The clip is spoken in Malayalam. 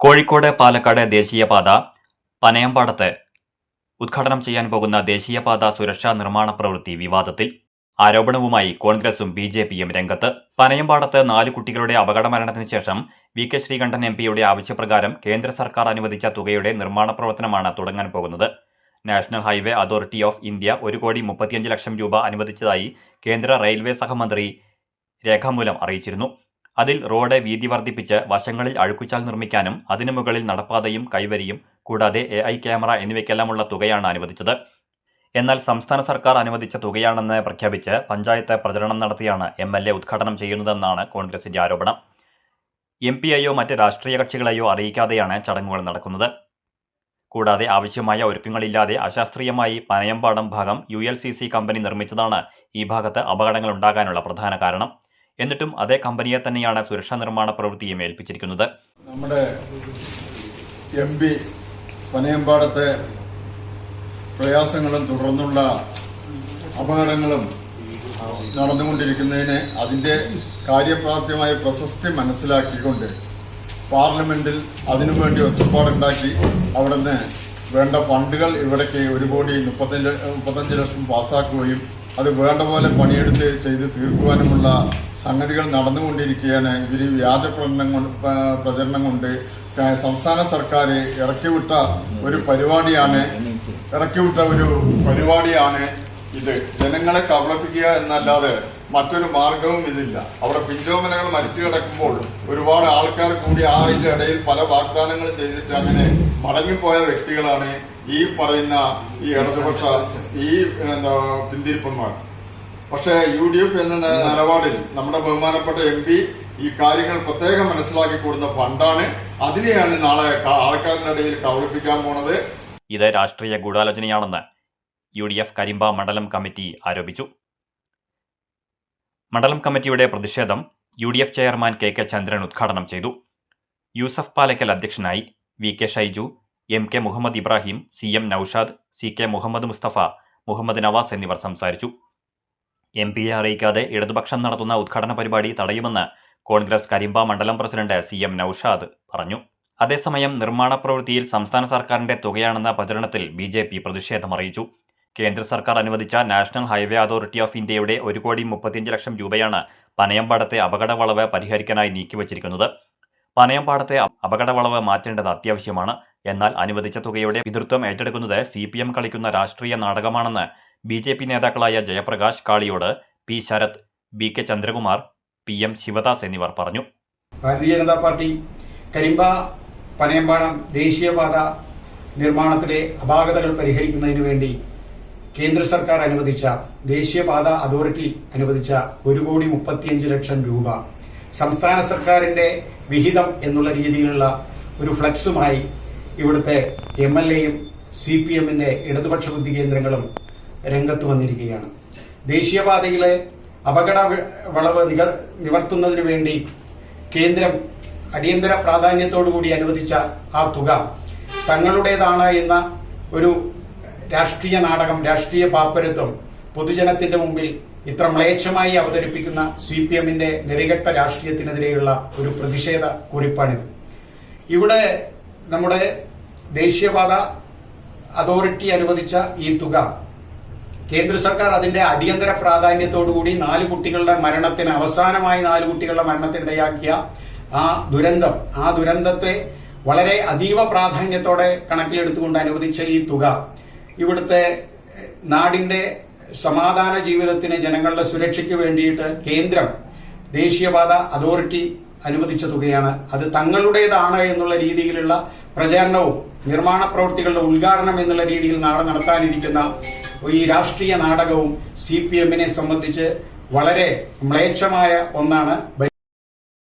കോഴിക്കോട് പാലക്കാട് ദേശീയപാത പനയമ്പാടത്ത് ഉദ്ഘാടനം ചെയ്യാൻ പോകുന്ന ദേശീയപാത സുരക്ഷാ നിർമ്മാണ പ്രവൃത്തി വിവാദത്തിൽ ആരോപണവുമായി കോൺഗ്രസും ബി ജെ പിയും രംഗത്ത്. പനയമ്പാടത്ത് നാല് കുട്ടികളുടെ അപകട മരണത്തിന് ശേഷം വി കെ ശ്രീകണ്ഠൻ എം പിയുടെ ആവശ്യപ്രകാരം കേന്ദ്ര സർക്കാർ അനുവദിച്ച തുകയുടെ നിർമ്മാണ പ്രവർത്തനമാണ് തുടങ്ങാൻ പോകുന്നത്. National highway authority of India ഒരു കോടി മുപ്പത്തിയഞ്ച് ലക്ഷം രൂപ അനുവദിച്ചതായി കേന്ദ്ര റെയിൽവേ സഹമന്ത്രി രേഖാമൂലം അറിയിച്ചിരുന്നു. അതിൽ റോഡ് വീതി വർദ്ധിപ്പിച്ച് വശങ്ങളിൽ അഴുക്കുചാൽ നിർമ്മിക്കാനും അതിനു മുകളിൽ നടപ്പാതയും കൈവരിയും കൂടാതെ എ ഐ ക്യാമറ എന്നിവയ്ക്കെല്ലാമുള്ള തുകയാണ് അനുവദിച്ചത്. എന്നാൽ സംസ്ഥാന സർക്കാർ അനുവദിച്ച തുകയാണെന്ന് പ്രഖ്യാപിച്ച് പഞ്ചായത്ത് പ്രചരണം നടത്തിയാണ് എം എൽ എ ഉദ്ഘാടനം ചെയ്യുന്നതെന്നാണ് കോൺഗ്രസിന്റെ ആരോപണം. എം പിയെയോ മറ്റ് രാഷ്ട്രീയ കക്ഷികളെയോ അറിയിക്കാതെയാണ് ചടങ്ങുകൾ നടക്കുന്നത്. കൂടാതെ ആവശ്യമായ ഒരുക്കങ്ങളില്ലാതെ അശാസ്ത്രീയമായി പനയമ്പാടം ഭാഗം യു കമ്പനി നിർമ്മിച്ചതാണ് ഈ ഭാഗത്ത് അപകടങ്ങൾ ഉണ്ടാകാനുള്ള പ്രധാന കാരണം. എന്നിട്ടും അതേ കമ്പനിയെ തന്നെയാണ് സുരക്ഷാ നിർമ്മാണ പ്രവൃത്തിയും ഏൽപ്പിച്ചിരിക്കുന്നത്. നമ്മുടെ എം പി പനയമ്പാടത്തെ പ്രയാസങ്ങളും തുടർന്നുള്ള അപകടങ്ങളും നടന്നുകൊണ്ടിരിക്കുന്നതിന് അതിന്റെ കാര്യപ്രാപ്യമായ പ്രശസ്തി മനസ്സിലാക്കിക്കൊണ്ട് പാർലമെന്റിൽ അതിനുവേണ്ടി ഒച്ചപ്പാടുണ്ടാക്കി അവിടുന്ന് വേണ്ട ഫണ്ടുകൾ ഇവിടേക്ക് ഒരു കോടി മുപ്പത്തഞ്ച് മുപ്പത്തഞ്ച് ലക്ഷം പാസ്സാക്കുകയും അത് വേണ്ട പോലെ പണിയെടുത്ത് ചെയ്ത് തീർക്കുവാനുമുള്ള സംഗതികൾ നടന്നുകൊണ്ടിരിക്കുകയാണ്. ഇവർ വ്യാജ പ്രചരണം കൊണ്ട് പ്രചരണം കൊണ്ട് സംസ്ഥാന സർക്കാർ ഇറക്കിവിട്ട ഒരു പരിപാടിയാണ്. ഇറക്കിവിട്ട ഒരു പരിപാടിയാണ് ഇത്. ജനങ്ങളെ കബളിപ്പിക്കുക എന്നല്ലാതെ മറ്റൊരു മാർഗവും ഇതില്ല. അവിടെ പിഞ്ചോമനകൾ മരിച്ചു കിടക്കുമ്പോൾ ഒരുപാട് ആൾക്കാർ കൂടി ആ ഇതിന്റെ ഇടയിൽ പല വാഗ്ദാനങ്ങൾ ചെയ്തിട്ട് അങ്ങനെ മടങ്ങിപ്പോയ വ്യക്തികളാണ് ഈ പറയുന്ന ഈ ഇടതുപക്ഷ ഈ എന്താ പിന്തിരിപ്പന്മാർ. പക്ഷേ യു ഡി എഫ് എന്ന നിലപാടിൽ നമ്മുടെ ബഹുമാനപ്പെട്ട എം പി ഈ കാര്യങ്ങൾ പ്രത്യേകം മനസ്സിലാക്കി കൊടുത്ത ഫണ്ടാണ്. അതിനെയാണ് നാളെ ആൾക്കാരുടെ ഇടയിൽ കബളിപ്പിക്കാൻ പോണത്. ഇത് രാഷ്ട്രീയ ഗൂഢാലോചനയാണെന്ന് യു ഡി എഫ് കരിമ്പ മണ്ഡലം കമ്മിറ്റി ആരോപിച്ചു. മണ്ഡലം കമ്മിറ്റിയുടെ പ്രതിഷേധം U D F chairman K K Chandran ഉദ്ഘാടനം ചെയ്തു. യൂസഫ് പാലക്കൽ അധ്യക്ഷനായി V K Shaiju M K Muhammad Ibrahim C M Noushad C K Muhammad Mustafa Muhammad Navas എന്നിവർ സംസാരിച്ചു. എം പിയെ അറിയിക്കാതെ ഇടതുപക്ഷം നടത്തുന്ന ഉദ്ഘാടന പരിപാടി തടയുമെന്ന് കോൺഗ്രസ് കരിമ്പ മണ്ഡലം പ്രസിഡന്റ് സി എം നൌഷാദ് പറഞ്ഞു. അതേസമയം നിർമ്മാണ പ്രവൃത്തിയിൽ സംസ്ഥാന സർക്കാരിന്റെ തുകയാണെന്ന പ്രചരണത്തിൽ ബി ജെ പി പ്രതിഷേധം അറിയിച്ചു. കേന്ദ്ര സർക്കാർ അനുവദിച്ച നാഷണൽ ഹൈവേ അതോറിറ്റി ഓഫ് ഇന്ത്യയുടെ ഒരു കോടി മുപ്പത്തിയഞ്ച് ലക്ഷം രൂപയാണ് പനയമ്പാടത്തെ അപകടവളവ് പരിഹരിക്കാനായി നീക്കിവച്ചിരിക്കുന്നത്. പനയമ്പാടത്തെ അപകടവളവ് മാറ്റേണ്ടത് അത്യാവശ്യമാണ്. എന്നാൽ അനുവദിച്ച തുകയുടെ പിതൃത്വം ഏറ്റെടുക്കുന്നത് സി പി എം കളിക്കുന്ന രാഷ്ട്രീയ നാടകമാണെന്ന് ബി ജെ പി നേതാക്കളായ Jayaprakash Kaliyode P Sharath B K Chandrakumar P M Sivadas എന്നിവർ പറഞ്ഞു. ഭാരതീയ ജനതാ പാർട്ടി കരിമ്പ പനയമ്പാടം ദേശീയപാത നിർമ്മാണത്തിലെ അപാകതകൾ പരിഹരിക്കുന്നതിന് വേണ്ടി കേന്ദ്ര സർക്കാർ അനുവദിച്ച ദേശീയപാത അതോറിറ്റി അനുവദിച്ച ഒരു കോടി മുപ്പത്തിയഞ്ച് ലക്ഷം രൂപ സംസ്ഥാന സർക്കാരിന്റെ വിഹിതം എന്നുള്ള രീതിയിലുള്ള ഒരു ഫ്ലക്സുമായി ഇവിടുത്തെ എം എൽ എയും സി പി എമ്മിന്റെ ഇടതുപക്ഷ ബുദ്ധി കേന്ദ്രങ്ങളും രംഗത്ത് വന്നിരിക്കുകയാണ്. ദേശീയപാതയിലെ അപകട വളവ് നിക- നിവർത്തുന്നതിന് വേണ്ടി കേന്ദ്രം അടിയന്തര പ്രാധാന്യത്തോടുകൂടി അനുവദിച്ച ആ തുക തങ്ങളുടേതാണ് എന്ന ഒരു രാഷ്ട്രീയ നാടകം രാഷ്ട്രീയ പാപ്പരത്വം പൊതുജനത്തിന്റെ മുമ്പിൽ ഇത്ര മ്ലേച്ഛമായി അവതരിപ്പിക്കുന്ന സി പി എമ്മിന്റെ നെറികെട്ട രാഷ്ട്രീയത്തിനെതിരെയുള്ള ഒരു പ്രതിഷേധ കുറിപ്പാണിത്. ഇവിടെ നമ്മുടെ ദേശീയപാത അതോറിറ്റി അനുവദിച്ച ഈ തുക കേന്ദ്ര സർക്കാർ അതിന്റെ അടിയന്തര പ്രാധാന്യത്തോടുകൂടി നാല് കുട്ടികളുടെ മരണത്തിന് അവസാനമായി നാല് കുട്ടികളുടെ മരണത്തിനിടയാക്കിയ ആ ദുരന്തം ആ ദുരന്തത്തെ വളരെ അതീവ പ്രാധാന്യത്തോടെ കണക്കിലെടുത്തുകൊണ്ട് അനുവദിച്ച ഈ തുക ഇവിടുത്തെ നാടിന്റെ സമാധാന ജീവിതത്തിന് ജനങ്ങളുടെ സുരക്ഷയ്ക്ക് വേണ്ടിയിട്ട് കേന്ദ്രം ദേശീയപാത അതോറിറ്റി അനുവദിച്ച തുകയാണ്. അത് തങ്ങളുടേതാണ് എന്നുള്ള രീതിയിലുള്ള പ്രചാരണവും നിർമ്മാണ പ്രവൃത്തികളുടെ ഉദ്ഘാടനം എന്നുള്ള രീതിയിൽ നാളെ നടത്താനിരിക്കുന്ന ഈ രാഷ്ട്രീയ നാടകവും സി പി എമ്മിനെ സംബന്ധിച്ച് വളരെ മ്ലേച്ഛമായ ഒന്നാണ്.